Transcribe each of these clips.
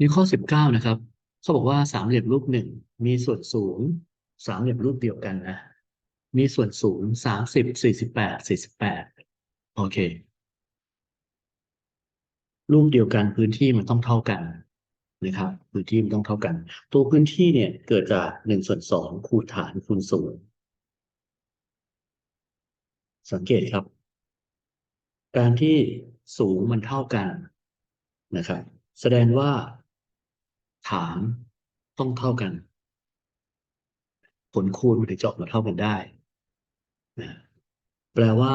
นี่ข้อสิบเก้านะครับ เขาบอกว่าสามเหลี่ยมรูปหนึ่งมีส่วนสูงสามเหลี่ยมรูปเดียวกันนะ มีส่วนสูงสามสิบสี่สิบแปดสี่สิบแปดโอเค รูปเดียวกันพื้นที่มันต้องเท่ากันนะครับพื้นที่มันต้องเท่ากัน ตัวพื้นที่เนี่ยเกิดจากหนึ่งส่วนสองคูณฐานคูณสูงสังเกตครับ การที่สูงมันเท่ากันนะครับ แสดงว่า ฐานต้องเท่ากัน ผลคูณมันถึงจะออกมาเท่ากันได้นะแปลว่า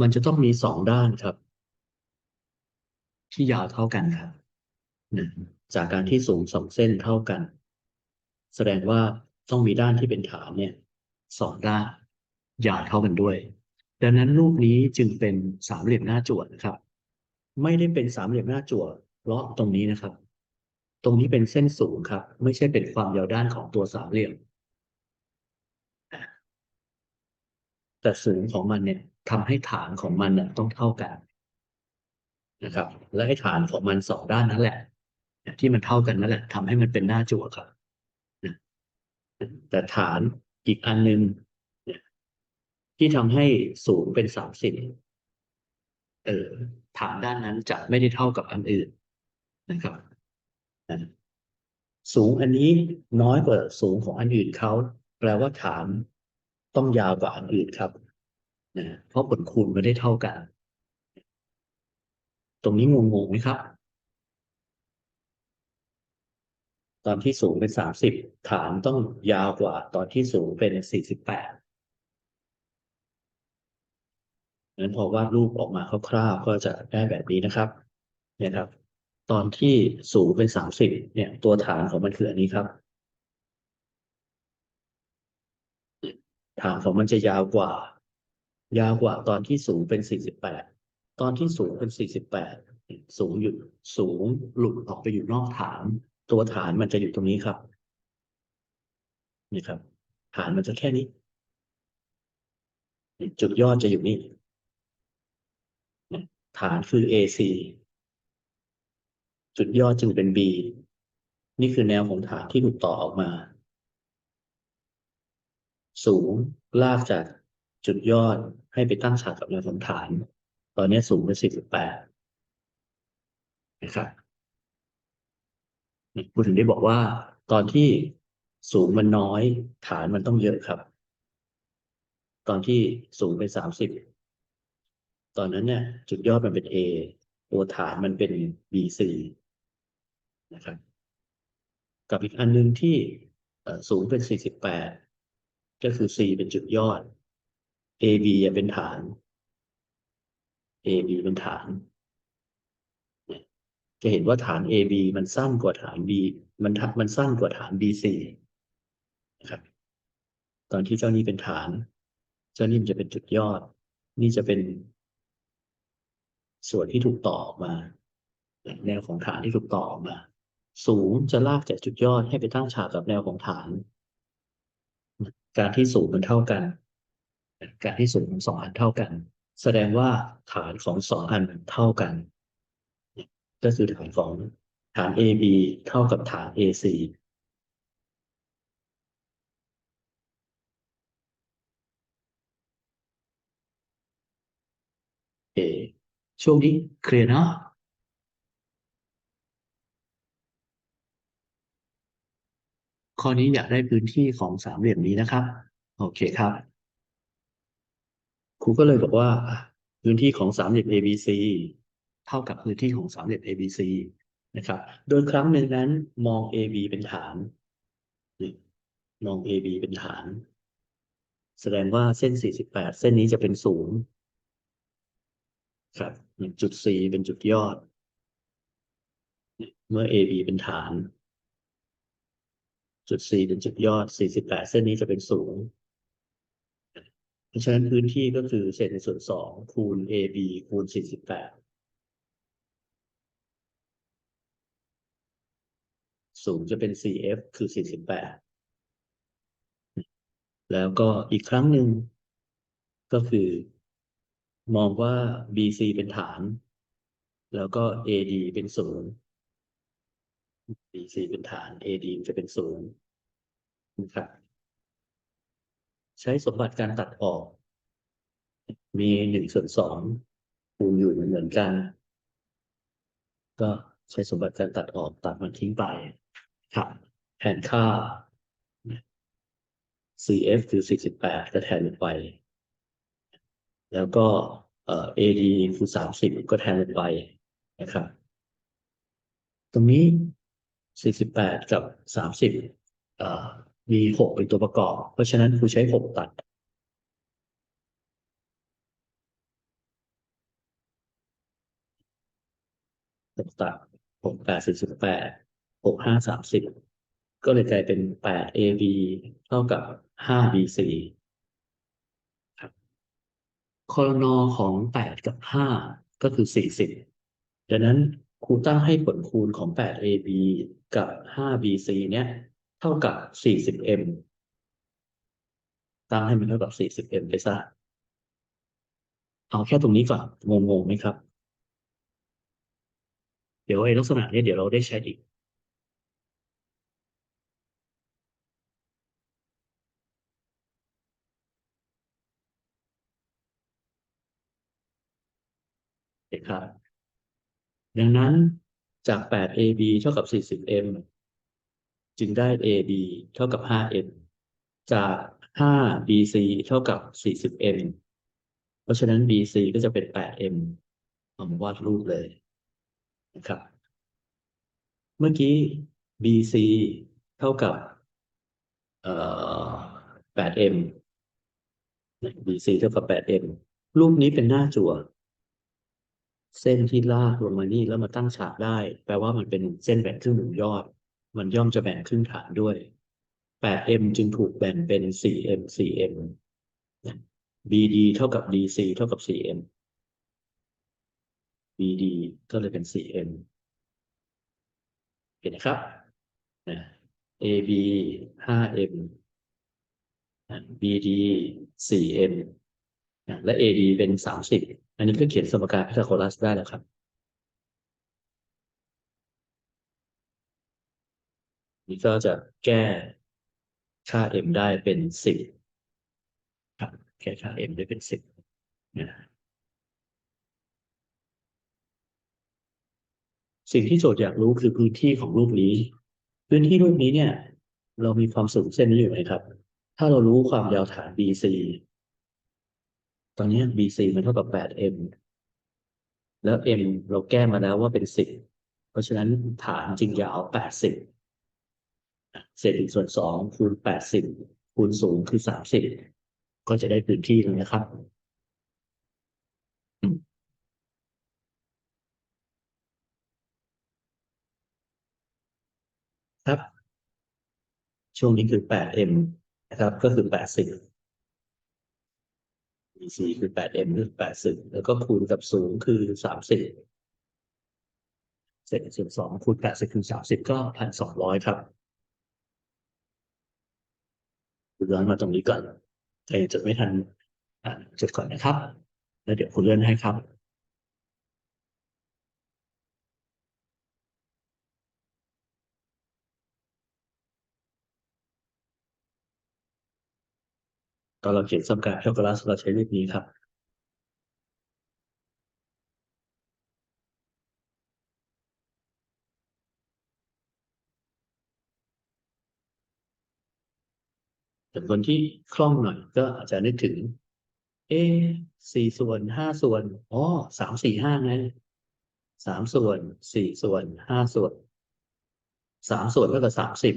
มันจะต้องมีสองด้านครับ ที่ยาวเท่ากันครับนะจากการที่สูงสองเส้นเท่ากัน แสดงว่าต้องมีด้านที่เป็นฐานเนี่ยสองด้านยาวเท่ากันด้วย ดังนั้นรูปนี้จึงเป็นสามเหลี่ยมหน้าจั่วนะครับ ไม่ได้เป็นสามเหลี่ยมหน้าจั่วเพราะตรงนี้นะครับ ตรงนี้เป็นเส้นสูงครับ ไม่ใช่เป็นความยาวด้านของตัวสามเหลี่ยม แต่สูงของมันเนี่ยทำให้ฐานของมันเนี่ยต้องเท่ากันนะครับ และให้ฐานของมันสองด้านนั่นแหละที่มันเท่ากันนั่นแหละทำให้มันเป็นหน้าจั่วครับแต่ฐานอีกอันหนึงเนี่ยที่ทำให้สูงเป็นสามสิบเออฐานด้านนั้นจะไม่ได้เท่ากับอันอื่นนะครับ สูงอันนี้น้อยกว่าสูงของอันอื่นเขาแปลว่าฐานต้องยาวกว่าอันอื่นครับนะเพราะผลคูณไม่ได้เท่ากัน ตรงนี้งงๆไหมครับ ตอนที่สูงเป็นสามสิบฐานต้องยาวกว่า ตอนที่สูงเป็นสี่สิบแปดนั้นพอวาดรูปออกมาคร่าวๆก็จะได้แบบนี้นะครับเนี่ยครับ ตอนที่สูงเป็นสามสิบเนี่ย ตัวฐานของมันคืออันนี้ครับ ฐานของมันจะยาวกว่า ยาวกว่าตอนที่สูงเป็นสี่สิบแปดตอนที่สูงเป็นสี่สิบแปดสูงอยู่สูงหลุดออกไปอยู่นอกฐาน ตัวฐานมันจะอยู่ตรงนี้ครับ นี่ครับ ฐานมันจะแค่นี้ จุดยอดจะอยู่นี่ฐานคือ AC จุดยอดจึงเป็น B นี่คือแนวของฐานที่ถูกต่อออกมา สูงลากจากจุดยอดให้ไปตั้งฉากกับแนวของฐาน ตอนนี้สูงเป็น48นะครับพูดถึงได้บอกว่า ตอนที่สูงมันน้อย ฐานมันต้องเยอะครับ ตอนที่สูงเป็น30ตอนนั้นเนี่ย จุดยอดมันเป็น A ตัวฐานมันเป็น BC นะครับ กับอีกอันหนึงที่สูงเป็น48ก็คือ C เป็นจุดยอด AB เป็นฐาน AB เป็นฐาน จะเห็นว่าฐาน AB มันสั้นกว่าฐาน B มันมันสั้นกว่าฐาน BC นะครับตอนที่เจ้านี้เป็นฐาน เจ้านี่มันจะเป็นจุดยอด นี่จะเป็น ส่วนที่ถูกต่อออกมา แนวของฐานที่ถูกต่อออกมา สูงจะลากจากจุดยอดให้ไปตั้งฉากกับแนวของฐาน การที่สูงมันเท่ากัน การที่สูงของสองอันเท่ากัน แสดงว่าฐานของสองอันเท่ากัน ก็คือฐานของฐาน AB เท่ากับฐาน AC เอช่วงนี้เคลียร์เนาะ ข้อนี้อยากได้พื้นที่ของสามเหลี่ยมนี้นะครับ โอเคครับครูก็เลยบอกว่า พื้นที่ของสามเหลี่ยม ABC เท่ากับพื้นที่ของสามเหลี่ยม ABC นะครับ โดยครั้งหนึ่งนั้นมอง AB เป็นฐานมอง AB เป็นฐาน แสดงว่าเส้น 48 เส้นนี้จะเป็นศูนย์ครับจุด C เป็นจุดยอด เมื่อ AB เป็นฐาน จุด C เป็นจุดยอด48เส้นนี้จะเป็นศูนย์เพราะฉะนั้นพื้นที่ก็คือเศษในส่วนสองคูณ AB คูณ48สูงจะเป็น CF คือ 48 แล้วก็อีกครั้งหนึ่ง ก็คือ มองว่า BC เป็นฐาน แล้วก็ AD เป็นศูนย์ BC เป็นฐาน AD จะเป็นศูนย์นะครับ ใช้สมบัติการตัดออก มีหนึ่งส่วนสองคูณอยู่เหมือนกัน ก็ใช้สมบัติการตัดออกตัดมันทิ้งไปครับแทนค่า CF คือ 48 ก็แทนลงไป แล้วก็ AD คือ 30 ก็แทนลงไปนะครับ ตรงนี้ 48กับ30เอ่อมี6เป็นตัวประกอบ เพราะฉะนั้นครูใช้6ตัด6ตัด6 8 48 6 5 30ก็เลยกลายเป็น8 AB เท่ากับ5 BC ครับคอลนอของ8กับ5ก็คือ40ดังนั้น ครูตั้งให้ผลคูณของ 8 AB กับ 5 BC เนี่ย เท่ากับ 40M ตั้งให้มันเท่ากับ 40M ไปซะเอาแค่ตรงนี้ก่อนงงๆไหมครับ เดี๋ยวไอ้ลักษณะนี้เดี๋ยวเราได้ใช้อีกเห็นครับ ดังนั้นจาก 8AB เท่ากับ 40M จึงได้ AB เท่ากับ 5M จาก 5BC เท่ากับ 40M เพราะฉะนั้น BC ก็จะเป็น 8M เอามาวาดรูปเลยนะครับ เมื่อกี้ BC เท่ากับเอ่อ 8M BC เท่ากับ 8M รูปนี้เป็นหน้าจั่ว เส้นที่ลากลงมานี่แล้วมาตั้งฉากได้ แปลว่ามันเป็นเส้นแบ่งครึ่งหนึ่งยอด มันย่อมจะแบ่งครึ่งฐานด้วย 8m จึงถูกแบ่งเป็น 4m 4m BD เท่ากับ DC เท่ากับ 4m BD ก็เลยเป็น 4m เห็นนะครับ AB 5m BD 4m และ AD เป็น 30 อันนี้ก็เขียนสมการพีทาโกรัสได้แล้วครับ นี่ก็จะแก้ค่า m ได้เป็น10ครับแก้ค่า m ได้เป็น10นะสิ่งที่โจทย์อยากรู้คือพื้นที่ของรูปนี้ พื้นที่รูปนี้เนี่ย เรามีความสูงเส้นนี้อยู่ไหมครับ ถ้าเรารู้ความยาวฐาน BC ตอนนี้ BC มันเท่ากับ 8m แล้ว m เราแก้มาแล้วว่าเป็น 10 เพราะฉะนั้นฐานจริงยาว 80 เศษส่วน 2 คูณ 80 คูณสูงคือ 30 ก็จะได้พื้นที่แล้วนะครับครับ ช่วงนี้คือ 8m นะครับ ก็คือ 80 BC คือ 8m คือ 80 แล้วก็คูณกับสูงคือ 30 เศษส่วนสองคูณ 80 คือ 30 ก็ 1,200 ครับคุณย้อนมาตรงนี้ก่อนแต่จดไม่ทันอ่าจดก่อนนะครับ แล้วเดี๋ยวคุณเลื่อนให้ครับ ตอนเราเขียนสมการแคลคูลัสเราใช้รูปนี้ครับแต่คนที่คล่องหน่อยก็อาจจะนึกถึง เอสี่ส่วนห้าส่วนอ๋อสามสี่ห้าไงสามส่วนสี่ส่วนห้าส่วนสามส่วนก็กับสามสิบ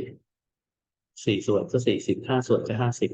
สี่ส่วนก็สี่สิบห้าส่วนก็ห้าสิบ